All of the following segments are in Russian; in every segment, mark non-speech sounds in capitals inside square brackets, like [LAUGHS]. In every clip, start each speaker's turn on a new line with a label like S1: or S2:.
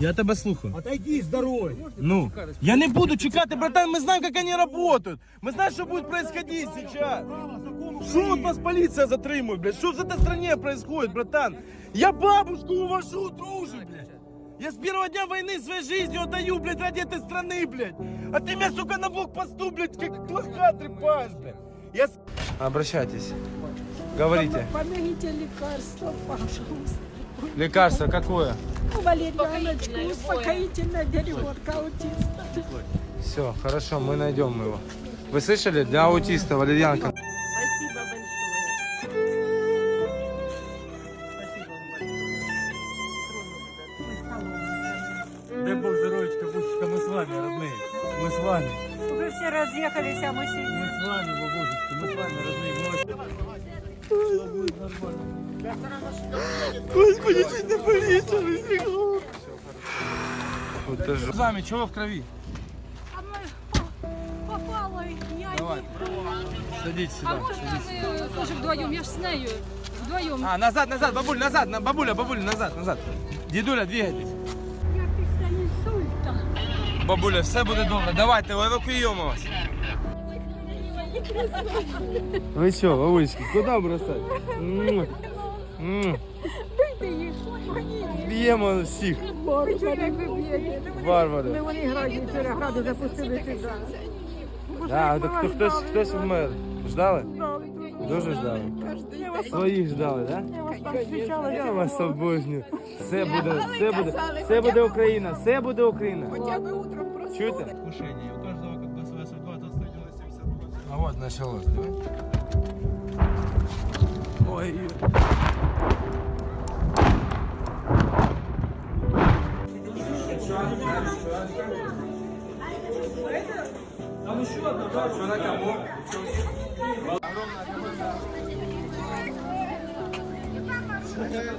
S1: Я тебе слухаю.
S2: Отойди с дороги.
S1: Ну, я не буду чекати, братан, мы знаем, как они работают. Мы знаем, что будет происходить сейчас. Что вот вас полиция затримует, блядь? Что в этой стране происходит, братан? Я бабушку увожу, друже, блядь. Я с первого дня войны своей жизнью отдаю, блядь, ради этой страны, блядь. А ты меня, сука, на блокпосту, блядь, как лоха трепаешь, блядь. Я... Обращайтесь. Говорите.
S3: Помогите лекарство, пожалуйста.
S1: Лекарство какое?
S3: Валерьяночку, успокоительная переводка аутиста.
S1: Все, хорошо, мы найдем его. Вы слышали? Для аутиста валерьянка.
S4: Спасибо большое.
S2: Дай бог здоровечка, бабушка, мы с вами, родные. Мы с вами.
S4: Уже все разъехались, а мы
S2: Мы
S4: сидим.
S2: с вами, бабушечка, мы с вами, родные. Мы
S1: Господи, чуть не полицию Вот это же. Зами, чего в крови?
S3: А мы попала, я
S1: Давай. Садитесь
S5: А
S1: сюда.
S5: можна ми теж вдвоєм? Я ж з нею. Вдвоєм.
S1: А, назад, назад, бабуль, назад, на- бабуля, бабуля, назад, назад. Дідуля, двигайтесь.
S3: я після інсульта.
S1: Бабуля, все буде добре. Давайте, евакуюємо вас. Ви що, бабулечки, куди бросати? М. М.
S3: Бийте їх, мені.
S1: Б'ємо всіх.
S3: Як ви б'єте?
S1: Варвари.
S3: Вони граді, перегради запустили сюди.
S1: Так, так хто, хтось, хтось вмер. Ждали? Дуже ждали. Своїх ждали, так?
S3: Я вас так зустрічала.
S1: Я вас обожнюю. Все буде, все буде, все буде Україна, все буде Україна. Чуєте?
S2: Кушение.
S1: Вот началось, давай. Ой. Там еще одна, да? Что на кого?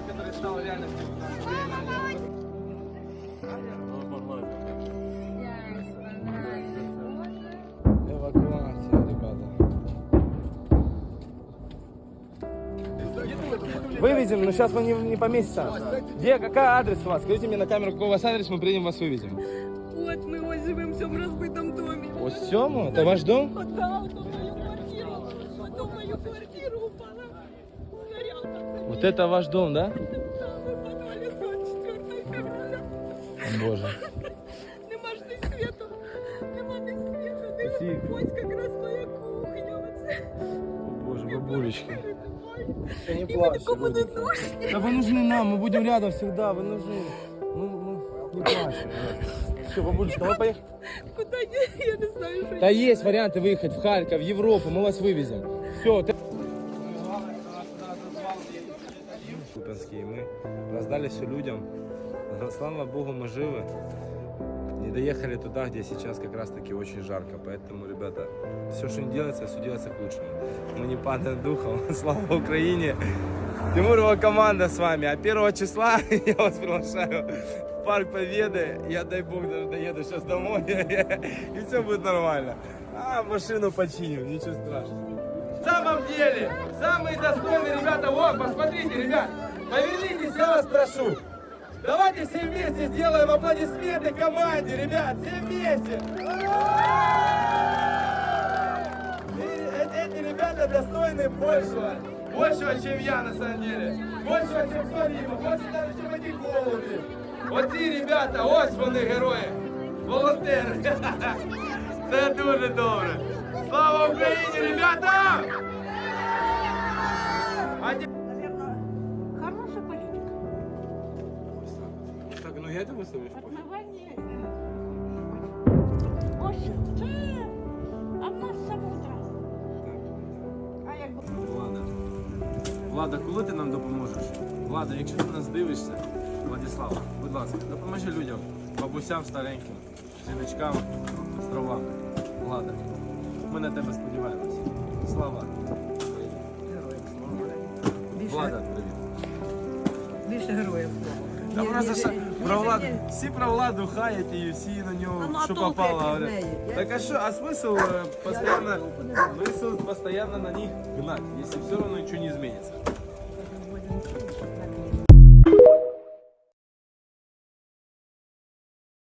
S1: который стал реальностью. Вывезем, но сейчас вы не, не поместится. Где, какой адрес у вас? Скажите мне на камеру, какой у вас адрес, мы приедем, вас вывезем.
S3: От ми ось живемо в цьому розбитому домі.
S1: Вот Сему? Это ваш дом?
S3: Отдал ту мою квартиру. Потом мою квартиру упала. Снаряд.
S1: Вот это ваш дом, да?
S3: Там ми в підвалі 24 февраля.
S1: Боже.
S3: Нема ж ні світу. Нема ні світу.
S1: Всі-
S3: Ні ось якраз моя кухня. Оце.
S1: О, Боже, бабулечки.
S3: Ой.
S1: не
S3: І ви нікому не нужні.
S1: Да вы нужны нам, мы будем рядом всегда, вы нужны. Ну, ну, не плачь. Все, бабулечка, давай поехали.
S3: Куди я, я не знаю, що
S1: Да есть варианты выехать в Харьков, в Европу, мы вас вывезем. Все, ты... Купинские, мы раздали все людям. Слава Богу, мы живы. Не доехали туда, где сейчас как раз таки очень жарко. Поэтому, ребята, все, что не делается, все делается к лучшему. Мы не падаем духом. [LAUGHS] Слава Украине! Тимурова команда с вами. А 1 числа [LAUGHS] я вас приглашаю в Парк Победы. Я, дай бог, даже доеду сейчас домой. [LAUGHS] И все будет нормально. А, машину починю, ничего страшного. В самом деле, самые достойные ребята, вот, посмотрите, ребят, повернитесь, я вас прошу. Давайте все вместе сделаем аплодисменты команде, ребят, все вместе. И э- Эти ребята достойны большего, большего, чем я на самом деле. Большего, чем Фарима, больше даже, чем эти голуби. Оці ребята, ось вони герої. Волонтери. [LAUGHS] Це дуже добре. Слава Україні, ребята! Так, ну я это выставлю.
S3: Отмивання. Ось це. А в нас самотра. А як
S6: Влада. Влада, коли ти нам допоможеш? Влада, якщо ти нас дивишся, Владислава, будь ласка, допоможи людям, бабусям стареньким, жіночкам, островам. Влада, ми на тебе сподіваємося. Слава! Влада, привіт.
S4: Більше героїв.
S6: Та просто що про владу, всі про владу хаять і всі на нього,
S4: ну, а
S6: що
S4: толку
S6: попало.
S4: який в
S6: говорять.
S4: неї?
S6: Так а що, а смисл е, постоянно, смисл постоянно на них гнать, если все равно ничего не изменится.